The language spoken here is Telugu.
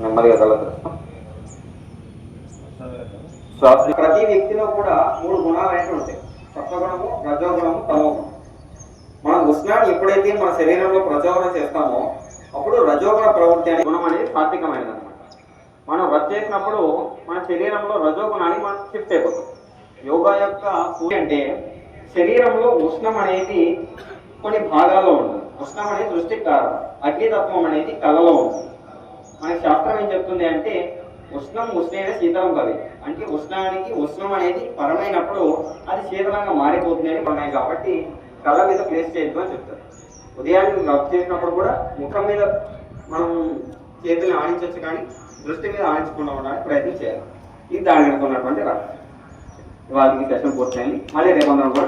నెమ్మదిగా కలదు ప్రతి వ్యక్తిలో కూడా మూడు గుణాలు అనేవి ఉంటాయి. సత్వగుణము రజోగుణము తమోగుణం. మనం ఉష్ణాన్ని ఎప్పుడైతే మన శరీరంలో ప్రచోదనం చేస్తామో అప్పుడు రజోగుణ ప్రవృత్తి అనే గుణం అనేది సాత్వికమైనది అనమాట మనం రద్దు చేసినప్పుడు మన శరీరంలో రజోగుణాన్ని మనం షిఫ్ట్ అయిపోతాం. యోగా యొక్క పూజ అంటే శరీరంలో ఉష్ణం అనేది కొన్ని భాగాల్లో ఉంటుంది. ఉష్ణం అనేది దృష్టికి కారణం. అగ్నితత్వం అనేది కళ్ళలో ఉంటుంది. మన శాస్త్రం ఏం చెప్తుంది అంటే ఉష్ణం ఉష్ణైన శీతలం కవి. అంటే ఉష్ణానికి ఉష్ణం అనేది పరమైనప్పుడు అది శీతలంగా మారిపోతుంది అని ఉన్నాయి కాబట్టి కళ్ళ మీద ప్లేస్ చేయొద్దు అని చెప్తారు. ఉదయాన్నే రబ్ చేసినప్పుడు కూడా ముఖం మీద మనం చేతులు ఆడించవచ్చు కానీ దృష్టి మీద ఆడించకుండా ఉండడానికి ప్రయత్నం చేయాలి. ఇది దాని వెనుక ఉన్నటువంటి రాష్ట్రం వాళ్ళకి సెషన్ పూర్తయింది. మళ్ళీ రేపు అందరం కూడా